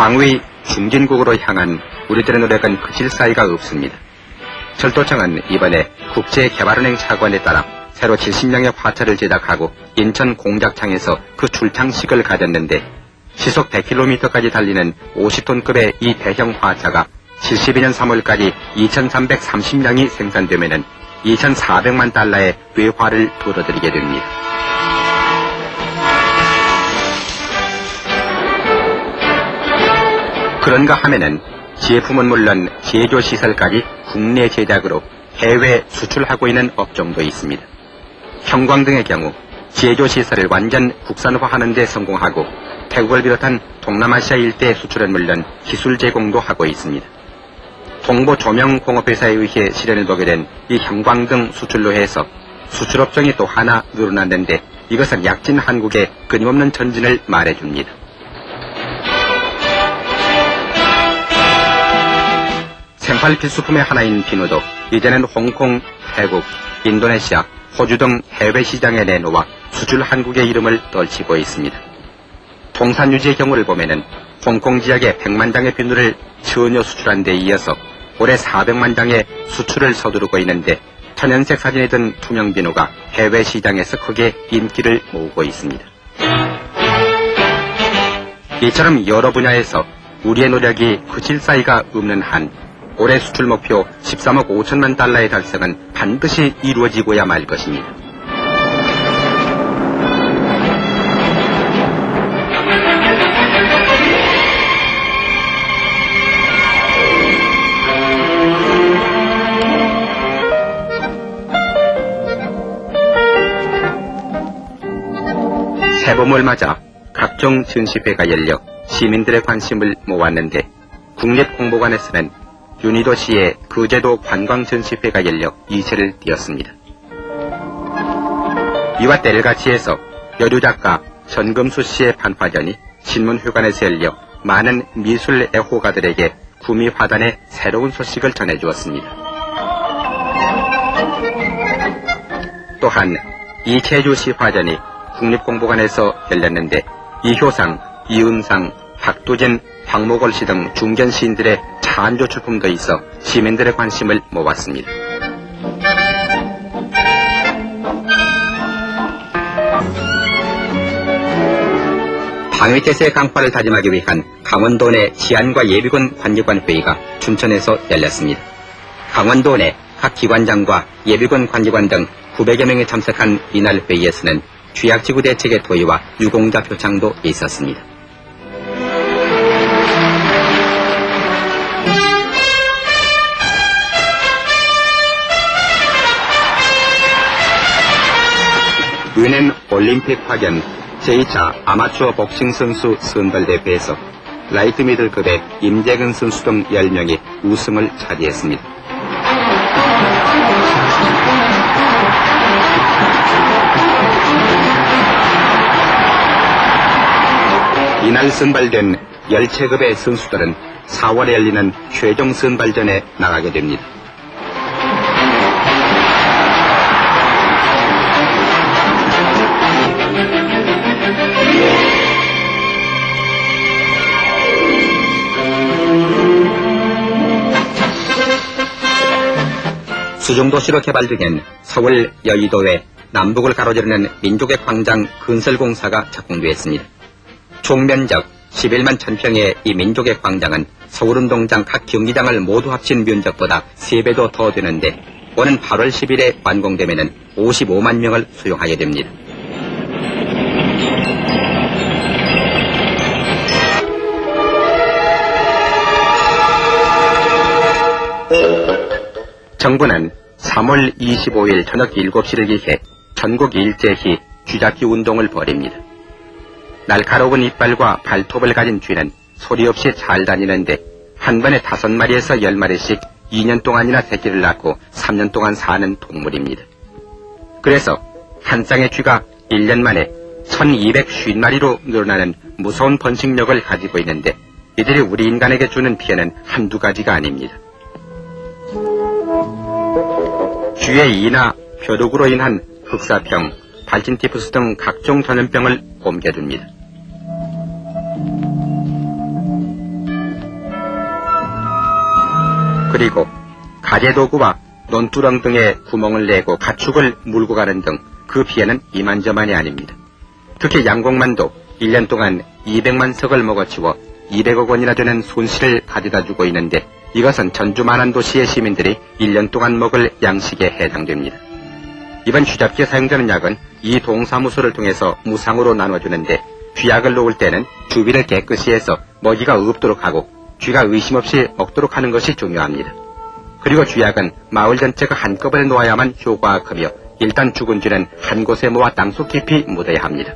상위 중진국으로 향한 우리들의 노력은 그칠 사이가 없습니다. 철도청은 이번에 국제개발은행 차관에 따라 새로 70명의 화차를 제작하고 인천 공작창에서 그 출창식을 가졌는데 시속 100km까지 달리는 50톤급의 이 대형 화차가 72년 3월까지 2330량이 생산되면 2400만 달러의 외화를 불어들이게 됩니다. 그런가 하면은 제품은 물론 제조시설까지 국내 제작으로 해외 수출하고 있는 업종도 있습니다. 형광 등의 경우 제조시설을 완전 국산화하는 데 성공하고 태국을 비롯한 동남아시아 일대 수출은 물론 기술 제공도 하고 있습니다. 동보 조명 공업회사에 의해 실현을 보게 된 이 형광등 수출로 해서 수출업종이 또 하나 늘어났는데 이것은 약진 한국의 끊임없는 전진을 말해줍니다. 생활 필수품의 하나인 비누도 이제는 홍콩, 태국, 인도네시아, 호주 등 해외 시장에 내놓아 수출 한국의 이름을 떨치고 있습니다. 통산 유지의 경우를 보면은 홍콩 지역에 100만 장의 비누를 전혀 수출한 데 이어서 올해 400만 장의 수출을 서두르고 있는데 천연색 사진에 든 투명 비누가 해외 시장에서 크게 인기를 모으고 있습니다. 이처럼 여러 분야에서 우리의 노력이 그칠 사이가 없는 한 올해 수출 목표 13억 5천만 달러의 달성은 반드시 이루어지고야 말 것입니다. 새봄을 맞아 각종 전시회가 열려 시민들의 관심을 모았는데 국립공보관에서는 윤희도 씨의 그제도 관광 전시회가 열려 이세를 띄었습니다. 이와 때를 같이 해서 여류작가 전금수 씨의 판화전이 신문회관에서 열려 많은 미술 애호가들에게 구미화단의 새로운 소식을 전해주었습니다. 또한 이채주시 화전이 국립공보관에서 열렸는데 이효상, 이은상, 박두진, 박목월 씨 등 중견 시인들의 차 안조 출품도 있어 시민들의 관심을 모았습니다. 방위태세의 강화를 다짐하기 위한 강원도 내 치안과 예비군 관리관 회의가 춘천에서 열렸습니다. 강원도 내 각 기관장과 예비군 관리관 등 900여 명이 참석한 이날 회의에서는 취약지구 대책의 도의와 유공자 표창도 있었습니다. 올림픽 파견 제2차 아마추어 복싱 선수 선발대회에서 라이트 미들급의 임재근 선수 등 10명이 우승을 차지했습니다. 이날 선발된 10체급의 선수들은 4월에 열리는 최종 선발전에 나가게 됩니다. 수중도시로 개발 중인 서울 여의도의 남북을 가로지르는 민족의 광장 건설공사가 착공되었습니다. 총 면적 11만 1000평의 이 민족의 광장은 서울운동장 각 경기장을 모두 합친 면적보다 3배도 더 되는데 오는 8월 10일에 완공되면 55만 명을 수용하게 됩니다. 정부는 3월 25일 저녁 7시를 기해 전국 일제히 쥐잡기 운동을 벌입니다. 날카로운 이빨과 발톱을 가진 쥐는 소리 없이 잘 다니는데 한 번에 다섯 마리에서 열 마리씩 2년 동안이나 새끼를 낳고 3년 동안 사는 동물입니다. 그래서 한 쌍의 쥐가 1년 만에 1250마리로 늘어나는 무서운 번식력을 가지고 있는데 이들이 우리 인간에게 주는 피해는 한두 가지가 아닙니다. 쥐의 이나 벼룩으로 인한 흑사병, 발진티푸스 등 각종 전염병을 옮겨줍니다. 그리고 가재도구와 논두렁 등의 구멍을 내고 가축을 물고 가는 등 그 피해는 이만저만이 아닙니다. 특히 양곡만도 1년 동안 200만 석을 먹어치워 200억 원이나 되는 손실을 가져다 주고 있는데 이것은 전주 만한 도시의 시민들이 1년 동안 먹을 양식에 해당됩니다. 이번 쥐잡기에 사용되는 약은 이 동사무소를 통해서 무상으로 나눠주는데 쥐약을 놓을 때는 주비를 깨끗이 해서 먹이가 없도록 하고 쥐가 의심 없이 먹도록 하는 것이 중요합니다. 그리고 쥐약은 마을 전체가 한꺼번에 놓아야만 효과가 크며 일단 죽은 쥐는 한 곳에 모아 땅속 깊이 묻어야 합니다.